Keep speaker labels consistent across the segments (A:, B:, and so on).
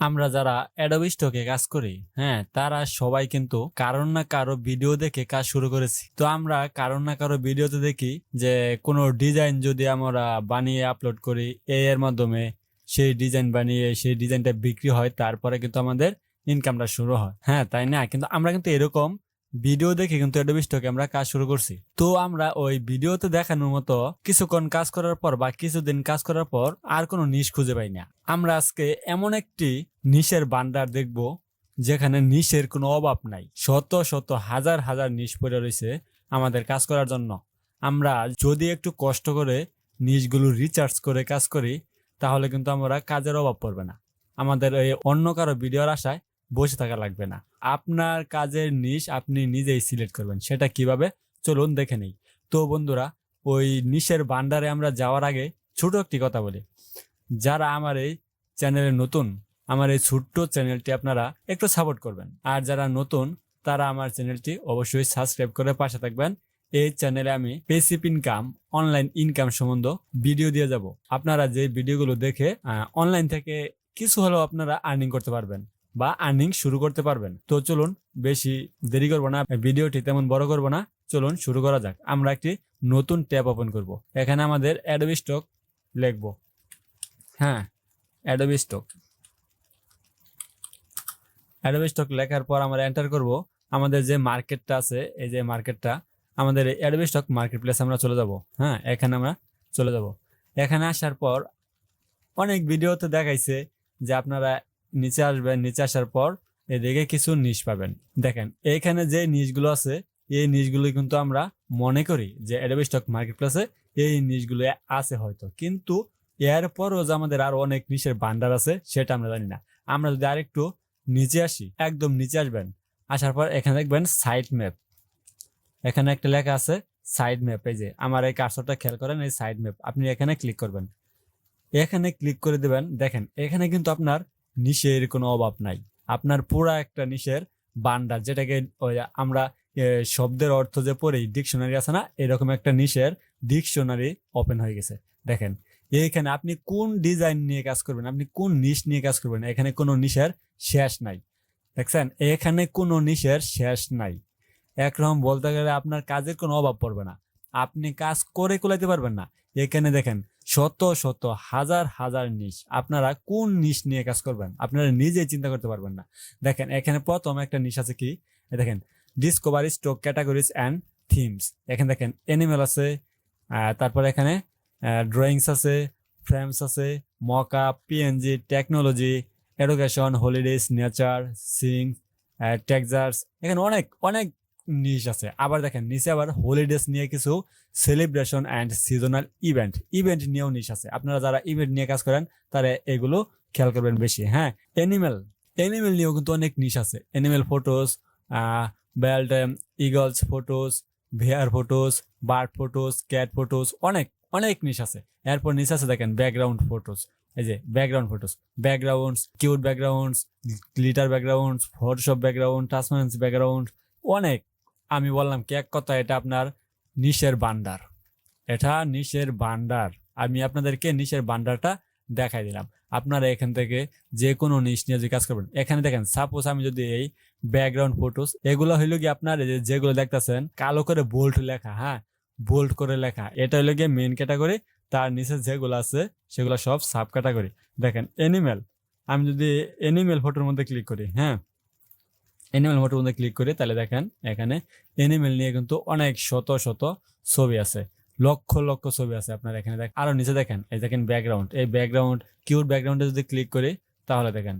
A: আমরা যারা অ্যাডোবি স্টকে কাজ করি হ্যাঁ তারা সবাই কিন্তু কারণ না কারও ভিডিও দেখে কাজ শুরু করেছি। তো আমরা কারণ না কারও ভিডিওতে দেখি যে কোনো ডিজাইন যদি আমরা বানিয়ে আপলোড করি এ এর মাধ্যমে, সেই ডিজাইন বানিয়ে সেই ডিজাইনটা বিক্রি হয়, তারপরে কিন্তু আমাদের ইনকামটা শুরু হয়। হ্যাঁ তাই না? কিন্তু আমরা কিন্তু এরকম ভিডিও দেখে কিন্তু অ্যাডোবি স্টকে আমরা কাজ শুরু করছি। তো আমরা ওই ভিডিওতে দেখানোর মতো কিছুক্ষণ কাজ করার পর বা কিছুদিন কাজ করার পর আর কোনো নিশ খুঁজে পাই না। আমরা আজকে এমন একটি নিশের বান্ডার দেখব, যেখানে নিশের কোনো অভাব নাই। শত শত হাজার হাজার নিশ পড়ে রয়েছে আমাদের কাজ করার জন্য। আমরা যদি একটু কষ্ট করে নিশগুলো রিচার্জ করে কাজ করি, তাহলে কিন্তু আমরা কাজের অভাব পড়বে না। আমাদের এই অন্য কারও ভিডিওর আশায় বসে থাকা লাগবে না। আপনার কাজের নিশ আপনি নিজেই সিলেক্ট করবেন, সেটা কীভাবে? চলুন দেখে নেই। তো বন্ধুরা, ওই নিশের বান্ডারে আমরা যাওয়ার আগে ছোট একটি কথা বলি। যারা আমার এই চ্যানেলে নতুন, আমার এই ছোট্ট চ্যানেলটি আপনারা একটু সাপোর্ট করবেন। আর যারা নতুন, তারা আমার চ্যানেলটি অবশ্যই সাবস্ক্রাইব করে পাশে থাকবেন। এই চ্যানেলে আমি পেসিপ ইনকাম অনলাইন ইনকাম সম্বন্ধ ভিডিও দিয়ে যাব। আপনারা যে ভিডিওগুলো দেখে অনলাইন থেকে কিছু হলেও আপনারা আর্নিং করতে পারবেন। বা আর্নিং শুরু করতে পারবেন। তো চলুন বেশি দেরি করব না, ভিডিওটি তেমন বড় করব না। চলুন শুরু করা যাক। আমরা একটি নতুন ট্যাব ওপেন করব। এখানে আমাদের অ্যাডোবি স্টক লিখব। হ্যাঁ অ্যাডোবি স্টক অ্যাডোবি স্টক লেখার পর আমরা এন্টার করব। আমাদের যে মার্কেটটা আছে, এই যে মার্কেটটা আমাদের অ্যাডোবি স্টক মার্কেট প্লেস আমরা চলে যাব। হ্যাঁ এখানে আমরা চলে যাব। এখানে আসার পর অনেক ভিডিওতে দেখাইছে যে আপনারা নিচে আসবেন, নিচে আসার পর এদিকে কিছু নিশ পাবেন। দেখেন, এইখানে যে নিশগুলো আছে, এই নিশগুলো কিন্তু আমরা মনে করি যে অ্যাডোবি স্টক মার্কেট প্লেসে এই নিশগুলো আছে হয়তো। কিন্তু এরপরও যে আমাদের আরও অনেক নিশের ভান্ডার আছে, সেটা আমরা জানি না। আমরা যদি আরেকটু নিচে আসি, একদম নিচে আসবেন, আসার পর এখানে দেখবেন সাইড ম্যাপ এখানে একটা লেখা আছে সাইড ম্যাপ এই যে আমার এই কার্সরটা খেয়াল করেন, এই সাইড ম্যাপ আপনি এখানে ক্লিক করবেন। এখানে ক্লিক করে দেবেন, দেখেন, এখানে কিন্তু আপনার নিশের কোনো অভাব নাই। আপনার পুরা একটা নিশের বান্ডার যেটাকে আমরা শব্দের অর্থ যে পড়ি ডিকশনারি আছে না? এরকম একটা নিশের ডিকশনারি ওপেন হয়ে গেছে। দেখেন এইখানে আপনি কোন ডিজাইন নিয়ে কাজ করবেন, আপনি কোন নিশ নিয়ে কাজ করবেন, এখানে কোনো নিশের শেষ নাই। দেখছেন? এখানে কোনো নিশের শেষ নাই। একরকম বলতে গেলে আপনার কাজের কোনো অভাব পড়বে না। আপনি কাজ করে কুলাইতে পারবেন না। এখানে দেখেন শত শত হাজার হাজার নিশ। আপনারা কোন নিশ নিয়ে কাজ করবেন? আপনারা নিজেই চিন্তা করতে পারবেন না। দেখেন, এখানে প্রথম একটা নিশ আছে কি? দেখেন discovery stock categories and themes এখানে দেখেন এনিমেল আছে তারপর এখানে ড্রয়িংস আছে ফ্রেমস আছে মকা PNG technology education holidays nature Singh textures এখানে অনেক অনেক নিশ আছে। আবার দেখেন, নিচে আবার হলিডেজ নিয়ে কিছু celebration and seasonal event event নিয়েও নিশ আছে। আপনারা যারা ইভেন্ট নিয়ে কাজ করেন, তারা এগুলো খেয়াল করবেন বেশি। হ্যাঁ এনিমেল এনিমেল নিয়েও কিন্তু অনেক নিশ আছে। Animal photos bald eagles photos bear photos bird photos cat photos অনেক অনেক নিশ আছে। এরপর নিচ আছে দেখেন ব্যাকগ্রাউন্ড ফটোস এই যে background photos backgrounds cute backgrounds glitter backgrounds Photoshop background transparence background অনেক। আমি বললাম কি, এক কথা এটা আপনার নিশের বান্ডার এটা নিশের বান্ডার আমি আপনাদেরকে নিশের বান্ডারটা দেখাই দিলাম। আপনারা এখান থেকে যে কোনো নিশ নিয়ে যে কাজ করবেন, এখানে দেখেন সাপোজ আমি যদি এই ব্যাকগ্রাউন্ড ফটোস এগুলো হইল কি আপনার যেগুলো দেখতেছেন, কালো করে বোল্ট লেখা হ্যাঁ? বোল্ট করে লেখা। এটা হইল গিয়ে মেন ক্যাটাগরি তার নিচে যেগুলো আছে, সেগুলো সব সাব ক্যাটাগরি দেখেন এনিমেল আমি যদি এনিমেল ফটোর মধ্যে ক্লিক করি হ্যাঁ? এনিমেল ফটোর মধ্যে ক্লিক করি তাহলে দেখেন এখানে এনিমেল নিয়ে কিন্তু অনেক শত শত ছবি আছে। লক্ষ লক্ষ ছবি আছে আপনার এখানে দেখ আরও নিচে দেখেন, এই দেখেন ব্যাকগ্রাউন্ড এই ব্যাকগ্রাউন্ড কিউর ব্যাকগ্রাউন্ডে যদি ক্লিক করি তাহলে দেখেন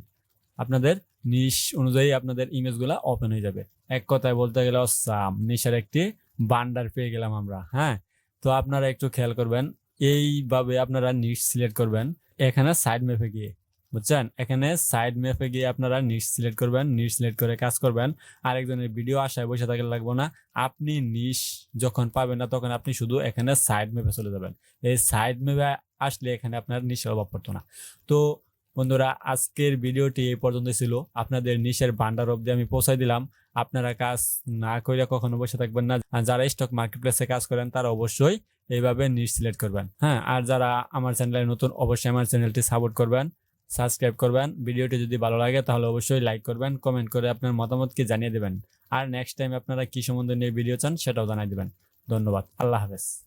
A: আপনাদের নিশ অনুযায়ী আপনাদের ইমেজগুলা ওপেন হয়ে যাবে। এক কথায় বলতে গেলে সাম নিশের একটি বান্ডার পেয়ে গেলাম আমরা হ্যাঁ? তো আপনারা একটু খেয়াল করবেন, এইভাবে আপনারা নিশ সিলেক্ট করবেন, এখানে সাইড ম্যাপে গিয়ে। বুঝছেন? এখানে সাইড ম্যাপে গিয়ে আপনারা নিশ সিলেক্ট করবেন নিশ সিলেক্ট করে কাজ করবেন। আরেকজনের ভিডিও আশায় বসে থাকলে লাগবো না। আপনি নিশ যখন পাবেন না, তখন আপনি শুধু এখানে সাইড ম্যাপে চলে যাবেন। এই সাইড ম্যাপে আসলে এখানে আপনার নিশের অভাব পড়তো না। তো বন্ধুরা, আজকের ভিডিওটি এই পর্যন্ত ছিল। আপনাদের নিশের ভান্ডার অব্দি আমি পৌঁছাই দিলাম। আপনারা কাজ না করে কখনো বসে থাকবেন না। যারা স্টক মার্কেট প্লেসে কাজ করেন, তারা অবশ্যই এইভাবে নিশ সিলেক্ট করবেন। হ্যাঁ আর যারা আমার চ্যানেলে নতুন, অবশ্যই আমার চ্যানেলটি সাপোর্ট করবেন। সাবস্ক্রাইব করবেন। ভিডিওটি যদি ভালো লাগে তাহলে অবশ্যই লাইক করবেন, কমেন্ট করে আপনার মতামতকে জানিয়ে দেবেন। আর নেক্সট টাইম আপনারা কি সম্বন্ধে নিয়ে ভিডিও চান সেটাও জানিয়ে দেবেন। ধন্যবাদ। আল্লাহ হাফেজ।